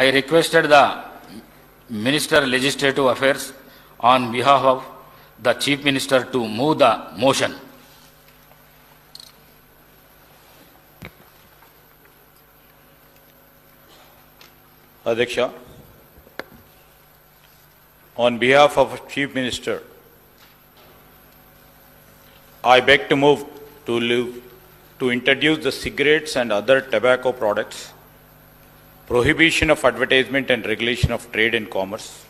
I requested the Minister Legislative Affairs on behalf of the Chief Minister to move the motion. Adhiksha, on behalf of Chief Minister, I beg to move to live, to introduce the cigarettes and other tobacco products, prohibition of advertisement and regulation of trade and commerce,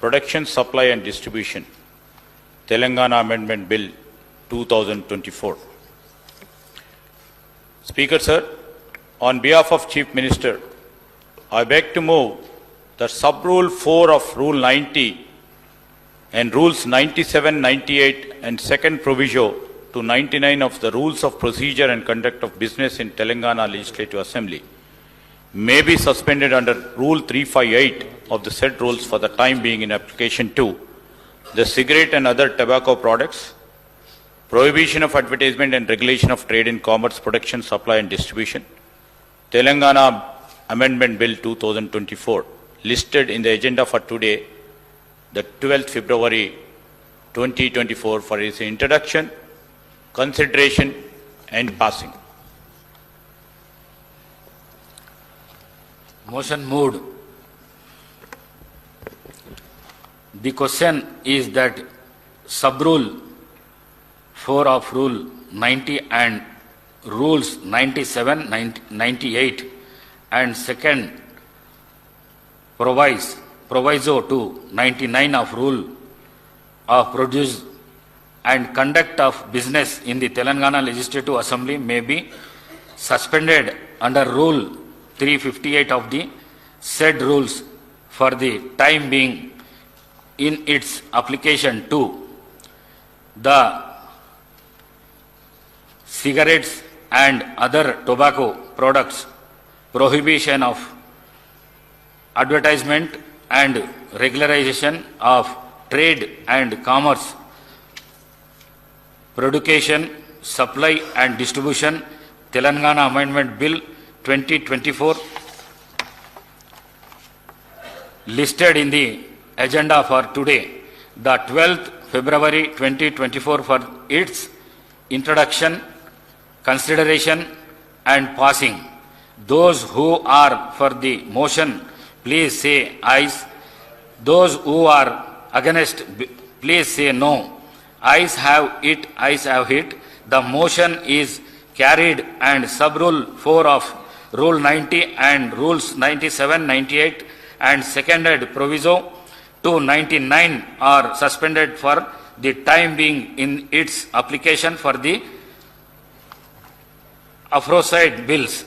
production, supply and distribution, Telangana Amendment Bill 2024. Speaker, sir, on behalf of Chief Minister, I beg to move that sub-rule 4 of Rule 90 and Rules 97, 98 and second proviso to 99 of the Rules of Procedure and Conduct of Business in Telangana Legislative Assembly may be suspended under Rule 358 of the said rules for the time being in application to the cigarette and other tobacco products, prohibition of advertisement and regulation of trade in commerce, production, supply and distribution, Telangana Amendment Bill 2024 listed in the agenda for today, the 12th February 2024 for its introduction, consideration and passing. Motion moved. The question is that sub-rule 4 of Rule 90 and Rules 97, 90 98 and second proviso, proviso to 99 of Rule of Produce and Conduct of Business in the Telangana Legislative Assembly may be suspended under Rule 358 of the said rules for the time being in its application to the cigarettes and other tobacco products, prohibition of advertisement and regularization of trade and commerce, production, supply and distribution, Telangana Amendment Bill 2024 listed in the agenda for today, the 12th February 2024 for its introduction, consideration and passing. Those who are for the motion, please say ayes. Those who are against, please say no. Ayes have it, ayes have it. The motion is carried and sub-rule 4 of Rule 90 and Rules 97, 98 and seconded proviso to 99 are suspended for the time being in its application for the aforesaid bills.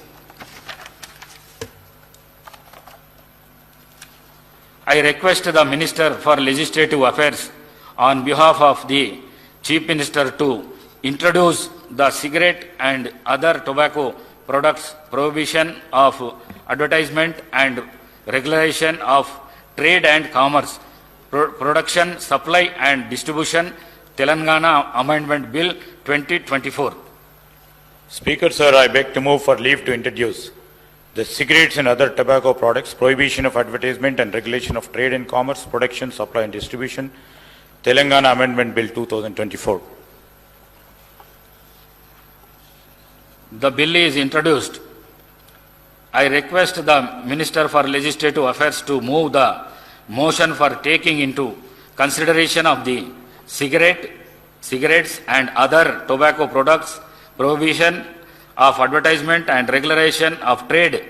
I request the Minister for Legislative Affairs on behalf of the Chief Minister to introduce the cigarette and other tobacco products prohibition of advertisement and regulation of trade and commerce, pro- production, supply and distribution, Telangana Amendment Bill 2024. Speaker, sir, I beg to move for leave to introduce the cigarettes and other tobacco products, prohibition of advertisement and regulation of trade and commerce, production, supply and distribution, Telangana Amendment Bill 2024. The bill is introduced. I request the Minister for Legislative Affairs to move the motion for taking into consideration of the cigarette, cigarettes and other tobacco products, prohibition of advertisement and regulation of trade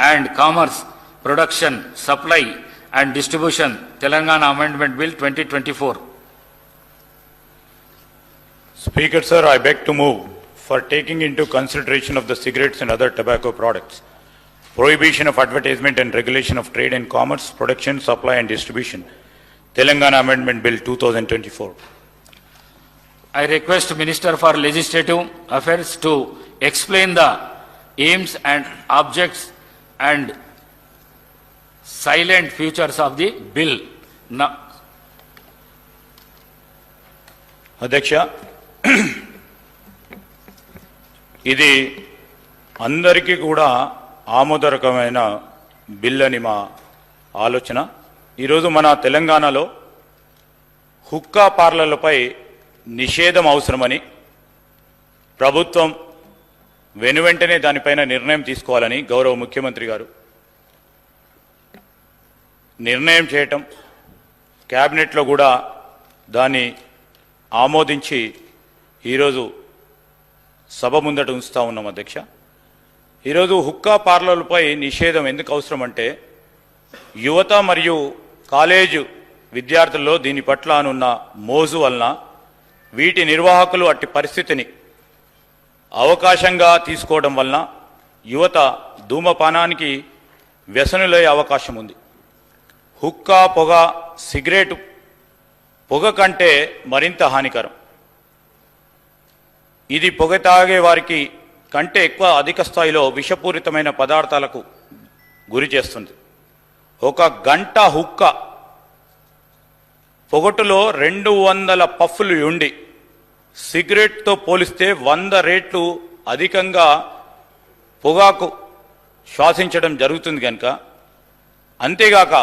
and commerce, production, supply and distribution, Telangana Amendment Bill 2024. Speaker, sir, I beg to move for taking into consideration of the cigarettes and other tobacco products, prohibition of advertisement and regulation of trade and commerce, production, supply and distribution, Telangana Amendment Bill 2024. I request Minister for Legislative Affairs to explain the aims and objects and silent features of the bill. Now, Adyaksha, ఇది అందరికీ కూడా ఆమోదరకమైన bill అని మా ఆలోచన. ఈరోజు మన తెలంగాణలో హుక్కా పార్లర్లపై నిషేధం అవసరమని ప్రభుత్వం వెనువెంటనే దానిపైన నిర్ణయం తీసుకోవాలని గౌరవ ముఖ్యమంత్రి గారు నిర్ణయం చేయటం క్యాబినెట్లో కూడా దాన్ని ఆమోదించి ఈరోజు సభ ముందట ఉంచుతా ఉన్నాం అధ్యక్ష. ఈరోజు హుక్కా పార్లర్లపై నిషేధం ఎందుకు అవసరం అంటే యువత మరియు కాలేజు విద్యార్థుల్లో దీని పట్ల అనున్న మోజు వలన వీటి నిర్వాహకులు అట్టి పరిస్థితిని అవకాశంగా తీసుకోవడం వలన యువత ధూమపానానికి వ్యసనులయ్యే అవకాశం ఉంది. హుక్కా పొగ సిగరెట్ పొగ కంటే మరింత హానికరం. ఇది పొగ తాగే వారికి కంటే ఎక్కువ అధిక స్థాయిలో విషపూరితమైన పదార్థాలకు గురి చేస్తుంది. ఒక గంట హుక్క పొగటులో రెండు వందల పఫ్లు ఉండి సిగరెట్తో పోలిస్తే వంద రేట్లు అధికంగా పొగాకు శ్వాసించడం జరుగుతుంది కనుక. అంతేగాక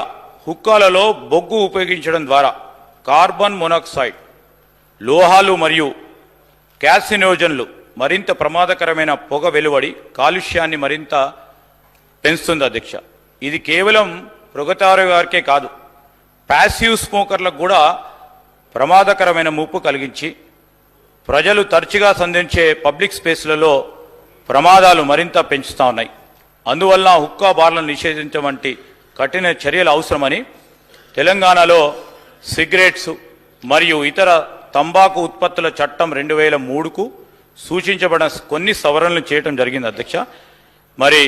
హుక్కాలలో బొగ్గు ఉపయోగించడం ద్వారా కార్బన్ మొనాక్సైడ్ లోహాలు మరియు క్యాసినోజన్లు మరింత ప్రమాదకరమైన పొగ వెలువడి కాలుష్యాన్ని మరింత పెంచుతుంది అధ్యక్ష. ఇది కేవలం పొగతారు గారికే కాదు ప్యాసివ్ స్మోకర్లకు కూడా ప్రమాదకరమైన ముప్పు కలిగించి ప్రజలు తరచుగా సంధించే పబ్లిక్ స్పేస్లలో ప్రమాదాలు మరింత పెంచుతా ఉన్నాయి. అందువల్ల హుక్కా బార్లను నిషేధించడం వంటి కఠిన చర్యలు అవసరమని తెలంగాణలో సిగరెట్స్ మరియు ఇతర తంబాకు ఉత్పత్తుల చట్టం రెండు వేల మూడుకు సూచించబడిన కొన్ని సవరణలు చేయటం జరిగింది అధ్యక్ష. మరి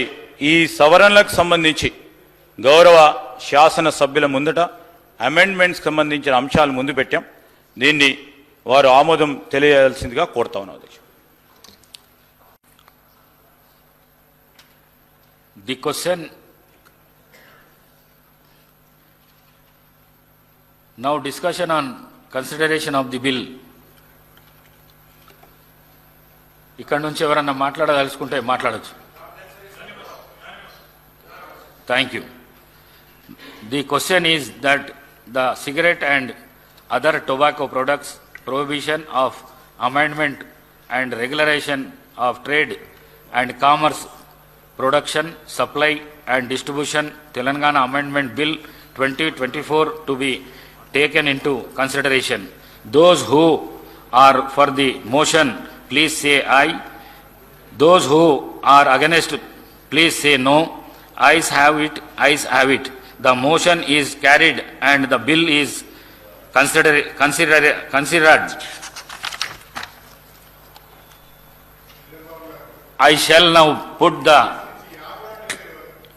ఈ సవరణలకు సంబంధించి గౌరవ శాసన సభ్యుల ముందట అమెండ్మెంట్స్ సంబంధించిన అంశాలు ముందు పెట్టాం. దీన్ని వారు ఆమోదం తెలియజేయాల్సిందిగా కోరుతా ఉన్నాం అధ్యక్ష. The question now discussion on consideration of the bill ఇక్కడ నుంచి ఎవరన్నా మాట్లాడదలుచుకుంటే మాట్లాడచ్చు. Thank you the question is that the cigarette and other tobacco products prohibition of amendment and regulation of trade and commerce production supply and distribution Telangana amendment bill twenty twenty four to be taken into consideration. Those who are for the motion, please say aye. Those who are against, please say no. Ayes have it, ayes have it. The motion is carried and the bill is consider, consider, considered. I shall now put the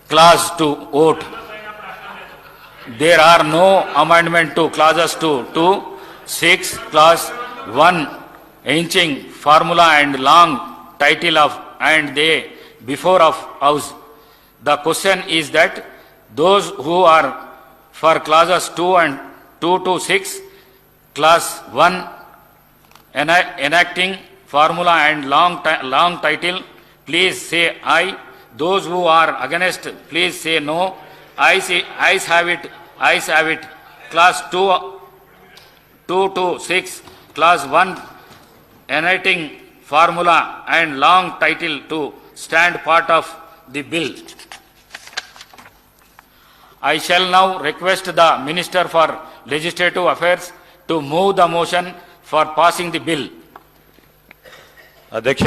clause to vote. There are no amendment to clauses 2, 2, 6, clause 1, ancient formula and long title of and they before of house. The question is that those who are for clauses 2 and 2 to 6, clause 1, ena- enacting formula and long, long title, please say aye. Those who are against, please say no. Ayes ayes have it ayes have it. Clause two to two six. Clause one enacting formula and long title to stand part of the bill. I shall now request the minister for legislative affairs to move the motion for passing the bill. అధ్యక్ష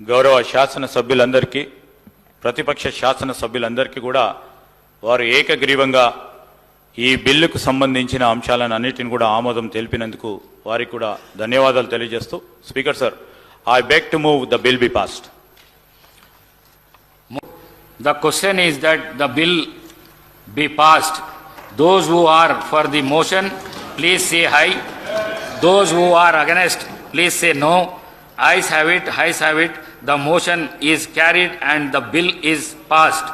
గౌరవ శాసన సభ్యులందరికీ ప్రతిపక్ష శాసన సభ్యులందరికీ కూడా వారు ఏకగ్రీవంగా ఈ బిల్లుకు సంబంధించిన అంశాలను అన్నిటిని కూడా ఆమోదం తెలిపినందుకు వారికి కూడా ధన్యవాదాలు తెలియజేస్తూ speaker sir I beg to move the bill be passed the question is that the bill be passed those who are for the motion please say aye those who are against please say no ayes have it ayes have it the motion is carried and the bill is passed